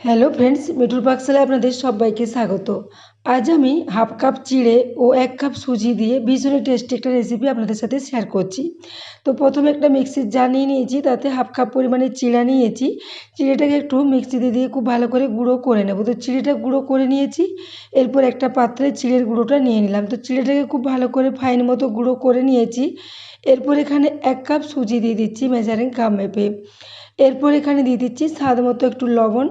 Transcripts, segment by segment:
Hello friends, মিঠুর পাকশালায় আপনাদের সবাইকে স্বাগত। আজ আমি হাফ কাপ চিড়ে ও এক কাপ সুজি দিয়ে ভীষণই টেস্টি একটা রেসিপি আপনাদের সাথে শেয়ার করছি। তো প্রথমে একটা মিক্সির জার নিয়ে নিয়েছি, তাতে হাফ কাপ পরিমাণে চিড়া নিয়েছি। চিড়েটাকে একটু মিক্সিতে দিয়ে খুব ভালো করে গুঁড়ো করে নেব। তো চিড়েটা গুঁড়ো করে নিয়েছি, এরপর একটা পাত্রে চিড়ের গুঁড়োটা নিয়ে নিলাম। তো চিড়েটাকে খুব ভালো করে ফাইন মতো গুঁড়ো করে নিয়েছি। এরপর এখানে এক কাপ সুজি দিয়ে দিচ্ছি মেজারিং কাপ মেপে। এরপর এখানে দিয়ে দিচ্ছি স্বাদ মতো একটু লবণ।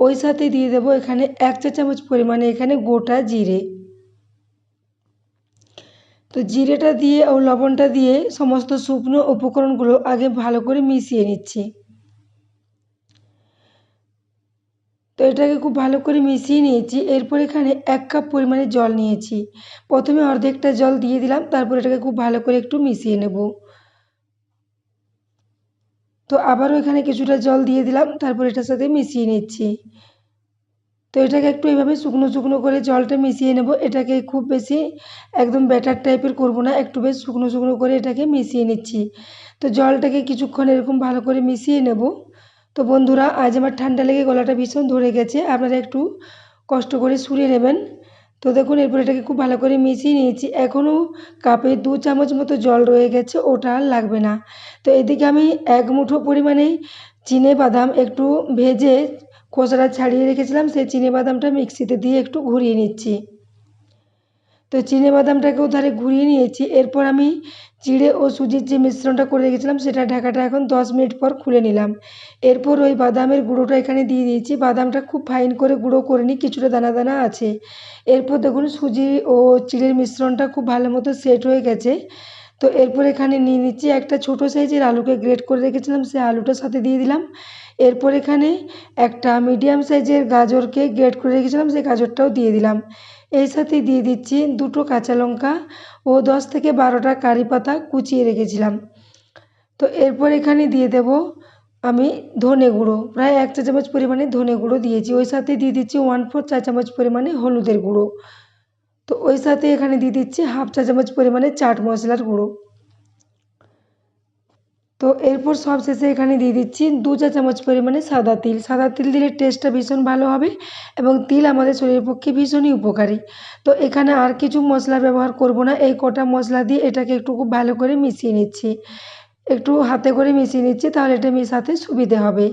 ওই সাথে দিয়ে দেবো এখানে এক চা চামচ পরিমাণে এখানে গোটা জিরে। তো জিরেটা দিয়ে ও লবণটা দিয়ে সমস্ত শুকনো উপকরণগুলো আগে ভালো করে মিশিয়ে নিচ্ছি। তো এটাকে খুব ভালো করে মিশিয়ে নিয়েছি, এরপর এখানে এক কাপ পরিমাণে জল নিয়েছি। প্রথমে অর্ধেকটা জল দিয়ে দিলাম, তারপর এটাকে খুব ভালো করে একটু মিশিয়ে নেব। তো আবারও এখানে কিছুটা জল দিয়ে দিলাম, তারপর এটার সাথে মিশিয়ে নিচ্ছি। তো এটাকে একটু এইভাবে শুকনো শুকনো করে জলটা মিশিয়ে নেব। এটাকে খুব বেশি একদম ব্যাটার টাইপের করব না, একটু বেশ শুকনো শুকনো করে এটাকে মিশিয়ে নিচ্ছি। তো জলটাকে কিছুক্ষণ এরকম ভালো করে মিশিয়ে নেব। তো বন্ধুরা, আজ আমার ঠান্ডা লেগে গলাটা ভীষণ ধরে গেছে, আপনারা একটু কষ্ট করে সুরিয়ে নেবেন। তো দেখুন, এরপর এটাকে খুব ভালো করে মিশিয়ে নিয়েছি। এখনও কাপে দু চামচ মতো জল রয়ে গেছে, ওটা আর লাগবে না। তো এদিকে আমি এক মুঠো পরিমাণে চিনে বাদাম একটু ভেজে খোসাটা ছাড়িয়ে রেখেছিলাম, সেই চিনে বাদামটা মিক্সিতে দিয়ে একটু ঘুরিয়ে নিচ্ছি। তো চিনে বাদামটাকেও ধারে ঘুরিয়ে নিয়েছি। এরপর আমি চিড়ে ও সুজির যে মিশ্রণটা করে রেখেছিলাম, সেটা ঢাকাটা এখন দশ মিনিট পর খুলে নিলাম। এরপর ওই বাদামের গুঁড়োটা এখানে দিয়ে দিয়েছি। বাদামটা খুব ফাইন করে গুঁড়ো করে নিই কিছুটা দানা দানা আছে। এরপর দেখুন, সুজি ও চিড়ের মিশ্রণটা খুব ভালো মতো সেট হয়ে গেছে। তো এরপর এখানে নিয়ে নিচ্ছি একটা ছোটো সাইজের আলুকে গ্রেট করে রেখেছিলাম, সেই আলুটার সাথে দিয়ে দিলাম। এরপর এখানে একটা মিডিয়াম সাইজের গাজরকে গ্রেট করে রেখেছিলাম, সেই গাজরটাও দিয়ে দিলাম। এই সাথে দিয়ে দিচ্ছি দুটো কাঁচা লঙ্কা ও দশ থেকে বারোটা কারি পাতা কুচিয়ে রেখেছিলাম। তো এরপর এখানে দিয়ে দেব আমি ধনে গুঁড়ো, প্রায় এক চা চামচ পরিমাণে ধনে গুঁড়ো দিয়েছি। ওই সাথে দিয়ে দিচ্ছি ওয়ান ফোর চা চামচ পরিমাণে হলুদের গুঁড়ো। তো ওই সাথে এখানে দিয়ে দিচ্ছি হাফ চা চামচ পরিমাণে চাট মশলার গুঁড়ো। তো এরপর সব শেষে এখানে দিয়ে দিচ্ছি দু চা চামচ পরিমাণে সাদা তিল। সাদা তিল দিলে টেস্টটা ভীষণ ভালো হবে এবং তিল আমাদের শরীরের পক্ষে ভীষণই উপকারী। তো এখানে আর কিছু মশলা ব্যবহার করব না, এই কটা মশলা দিয়ে এটাকে একটু খুব ভালো করে মিশিয়ে নিচ্ছি। একটু হাতে করে মিশিয়ে নিচ্ছি, তাহলে এটা মেশাতে সুবিধে হবে।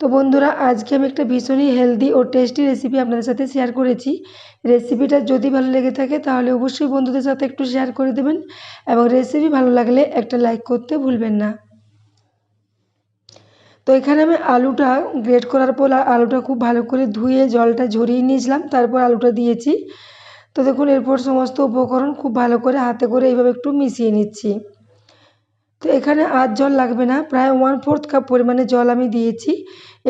তো বন্ধুরা, আজকে আমি একটা ভীষণই হেলদি ও টেস্টি রেসিপি আপনাদের সাথে শেয়ার করেছি। রেসিপিটা যদি ভালো লেগে থাকে, তাহলে অবশ্যই বন্ধুদের সাথে একটু শেয়ার করে দেবেন এবং রেসিপি ভালো লাগলে একটা লাইক করতে ভুলবেন না। তো এখানে আমি আলুটা গ্রেট করার পর আলুটা খুব ভালো করে ধুয়ে জলটা ঝরিয়ে নিয়েছিলাম, তারপর আলুটা দিয়েছি। তো দেখুন, এরপর সমস্ত উপকরণ খুব ভালো করে হাতে করে এইভাবে একটু মিশিয়ে নিচ্ছি। তো এখানে আর জল লাগবে না। প্রায় ওয়ান ফোর্থ কাপ পরিমাণে জল আমি দিয়েছি।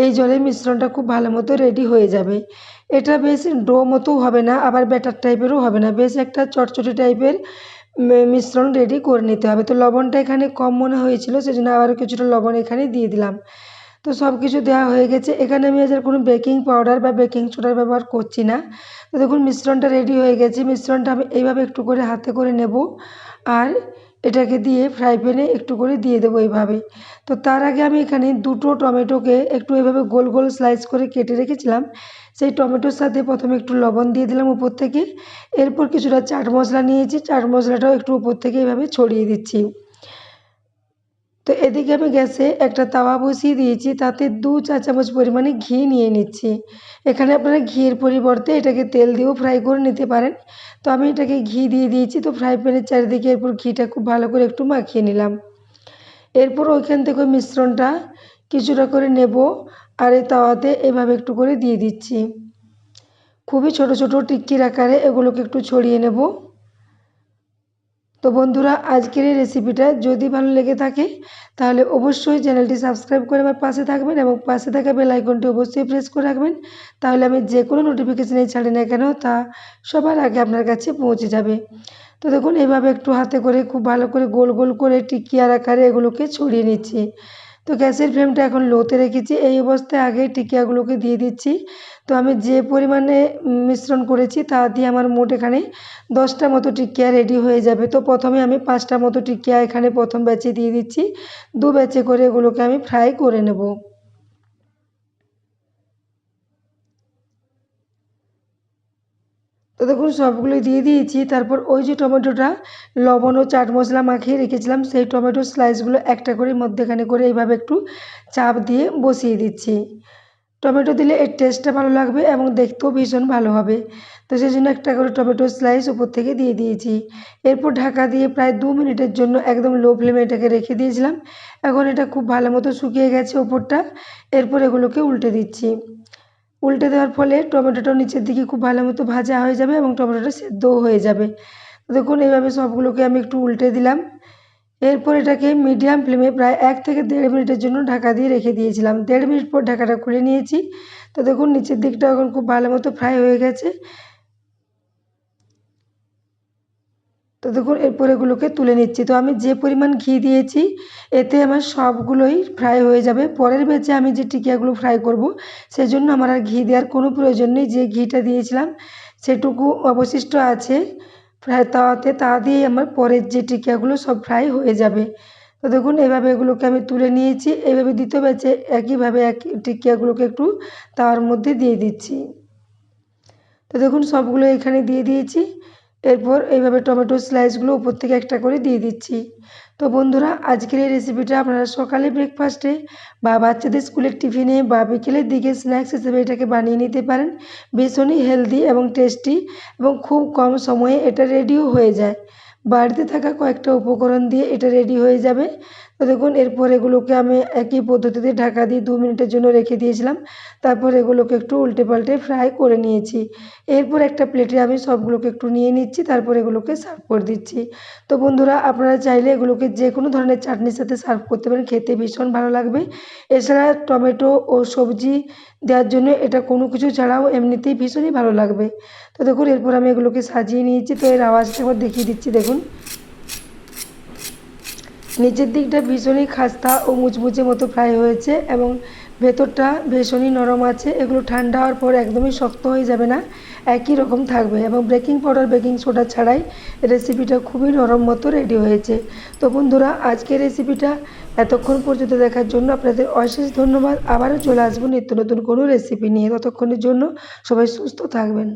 এই জলের মিশ্রণটা খুব ভালো মতো রেডি হয়ে যাবে। এটা বেশ ডো মতো হবে না, আবার ব্যাটার টাইপেরও হবে না। বেশ একটা চটচটি টাইপের মিশ্রণ রেডি করে নিতে হবে। তো লবণটা এখানে কম মনে হয়েছিল, সেজন্য আবারও কিছুটা লবণ এখানে দিয়ে দিলাম। তো সব কিছু দেওয়া হয়ে গেছে। এখানে আমি আজ কোনো বেকিং পাউডার বা বেকিং সোডার ব্যবহার করছি না। তো দেখুন, মিশ্রণটা রেডি হয়ে গেছে। মিশ্রণটা আমি এইভাবে একটু করে হাতে করে নেব। আর এটাকে দিয়ে ফ্রাই প্যানে একটু করে দিয়ে দেবো এইভাবে তো তার আগে আমি এখানে দুটো টমেটোকে একটু এভাবে গোল গোল স্লাইস করে কেটে রেখেছিলাম। সেই টমেটোর সাথে প্রথমে একটু লবণ দিয়ে দিলাম উপর থেকে। এরপর কিছুটা চাট মশলা নিয়েছি। চাট মশলাটাও একটু উপর থেকে এভাবে ছড়িয়ে দিচ্ছি। তো এদিকে আমি গ্যাসে একটা তাওয়া বসিয়ে দিয়েছি, তাতে দু চা চামচ পরিমাণে ঘি নিয়ে নিচ্ছি। এখানে আপনারা ঘিয়ের পরিবর্তে এটাকে তেল দিয়েও ফ্রাই করে নিতে পারেন। তো আমি এটাকে ঘি দিয়ে দিয়েছি, তো ফ্রাই প্যানের চারিদিকে এরপর ঘিটা খুব ভালো করে একটু মাখিয়ে নিলাম। এরপর ওইখান থেকে মিশ্রণটা কিছুটা করে নেব আর এই তাওয়াতে এভাবে একটু করে দিয়ে দিচ্ছি। খুবই ছোট ছোট টিক্কির আকারে এগুলোকে একটু ছড়িয়ে নেব। তো বন্ধুরা, আজকের এই রেসিপিটা যদি ভালো লেগে থাকে, তাহলে অবশ্যই চ্যানেলটি সাবস্ক্রাইব করে আমার পাশে থাকবেন এবং পাশে থাকা বেল আইকনটি অবশ্যই প্রেস করে রাখবেন। তাহলে আমি যে কোনো নোটিফিকেশানে ছাড়ি না কেন, তা সবার আগে আপনার কাছে পৌঁছে যাবে। তো দেখুন, এভাবে একটু হাতে করে খুব ভালো করে গোল গোল করে টিকিয়ার আকারে এগুলোকে ছড়িয়ে নিচ্ছি। তো গ্যাসের ফ্লেমটা এখন লোতে রেখেছি। এই অবস্থায় আগে টিকিয়াগুলোকে দিয়ে দিচ্ছি। তো আমি যে পরিমাণে মিশ্রণ করেছি তা দিয়ে আমার মোট এখানে দশটা মতো টিকিয়া রেডি হয়ে যাবে। তো প্রথমে আমি পাঁচটা মতো টিকিয়া এখানে প্রথম ব্যাচে দিয়ে দিচ্ছি। দু ব্যাচে করে এগুলোকে আমি ফ্রাই করে নেব। তো দেখুন, সবগুলোই দিয়ে দিয়েছি। তারপর ওই যে টমেটোটা, লবণ ও চাট মশলা মাখিয়ে রেখেছিলাম, সেই টমেটো স্লাইসগুলো একটা করে মধ্যেখানে করে এইভাবে একটু চাপ দিয়ে বসিয়ে দিচ্ছি। টমেটো দিলে এর টেস্টটা ভালো লাগবে এবং দেখতেও ভীষণ ভালো হবে। তো সেই জন্য একটা করে টমেটো স্লাইস উপর থেকে দিয়ে দিয়েছি। এরপর ঢাকা দিয়ে প্রায় দু মিনিটের জন্য একদম লো ফ্লেমে এটাকে রেখে দিয়েছিলাম। এখন এটা খুব ভালো মতো শুকিয়ে গেছে ওপরটা এরপর এগুলোকে উল্টে দিচ্ছি। উল্টে দেওয়ার ফলে টমেটোটা নিচের দিকে খুব ভালো মতো ভাজা হয়ে যাবে এবং টমেটোটা সেদ্ধও হয়ে যাবে। দেখুন, এইভাবে সবগুলোকে আমি একটু উল্টে দিলাম। এরপর এটাকে মিডিয়াম ফ্লেমে প্রায় এক থেকে দেড় মিনিটের জন্য ঢাকা দিয়ে রেখে দিয়েছিলাম। দেড় মিনিট পর ঢাকাটা খুলে নিয়েছি। তো দেখুন, নিচের দিকটা এখন খুব ভালো মতো ফ্রাই হয়ে গেছে। তো দেখুন, এরপর এগুলোকে তুলে নিচ্ছি। তো আমি যে পরিমাণ ঘি দিয়েছি, এতে আমার সবগুলোই ফ্রাই হয়ে যাবে। পরের ব্যাচে আমি যে টিকিয়াগুলো ফ্রাই করব, সেজন্য আমার আর ঘি দেওয়ার কোনো প্রয়োজন নেই। যে ঘিটা দিয়েছিলাম, সেটুকু অবশিষ্ট আছে ফ্রাই তাওয়াতে। তা দিয়ে আমার পরের যে টিকিয়াগুলো সব ফ্রাই হয়ে যাবে। তো দেখুন, এভাবে এগুলোকে আমি তুলে নিয়েছি। এভাবে দ্বিতীয় ব্যাচে একইভাবে এক টিকিয়াগুলোকে একটু তাওয়ার মধ্যে দিয়ে দিচ্ছি। তো দেখুন, সবগুলো এখানে দিয়ে দিয়েছি। এরপর এইভাবে টমেটো স্লাইসগুলো উপর থেকে একটা করে দিয়ে দিচ্ছি। তো বন্ধুরা, আজকের এই রেসিপিটা আপনারা সকালে ব্রেকফাস্টে বা বাচ্চাদের স্কুলের টিফিনে বা বিকেলের দিকে স্ন্যাক্স হিসেবে এটাকে বানিয়ে নিতে পারেন। ভীষণই হেলদি এবং টেস্টি এবং খুব কম সময়ে এটা রেডিও হয়ে যায়। বাড়িতে থাকা কয়েকটা উপকরণ দিয়ে এটা রেডি হয়ে যাবে। তো দেখুন, এরপর এগুলোকে আমি একই পদ্ধতিতে ঢাকা দিয়ে দু মিনিটের জন্য রেখে দিয়েছিলাম। তারপর এগুলোকে একটু উল্টে পাল্টে ফ্রাই করে নিয়েছি। এরপর একটা প্লেটে আমি সবগুলোকে একটু নিয়ে নিচ্ছি, তারপর এগুলোকে সার্ভ করে দিচ্ছি। তো বন্ধুরা, আপনারা চাইলে এগুলোকে যে কোনো ধরনের চাটনির সাথে সার্ভ করতে পারেন, খেতে ভীষণ ভালো লাগবে। এছাড়া টমেটো ও সবজি দেওয়ার জন্য এটা কোনো কিছু ছাড়াও এমনিতেই ভীষণই ভালো লাগবে। তো দেখুন, এরপর আমি এগুলোকে সাজিয়ে নিয়েছি। তো এর আওয়াজটা একবার দেখিয়ে দিচ্ছি দেখুন নিচের দিকটা ভীষণই খাস্তা ও মুচমুচে মতো ফ্রাই হয়েছে এবং ভেতরটা ভীষণই নরম আছে। এগুলো ঠান্ডা হওয়ার পর একদমই শক্ত হয়ে যাবে না, একই রকম থাকবে এবং বেকিং পাউডার বেকিং সোডা ছাড়াই রেসিপিটা খুবই নরম মতো রেডি হয়েছে। তো বন্ধুরা, আজকের রেসিপিটা এতক্ষণ পর্যন্ত দেখার জন্য আপনাদের অশেষ ধন্যবাদ। আবারও চলে আসব নিত্য নতুন কোনো রেসিপি নিয়ে। ততক্ষণের জন্য সবাই সুস্থ থাকবেন।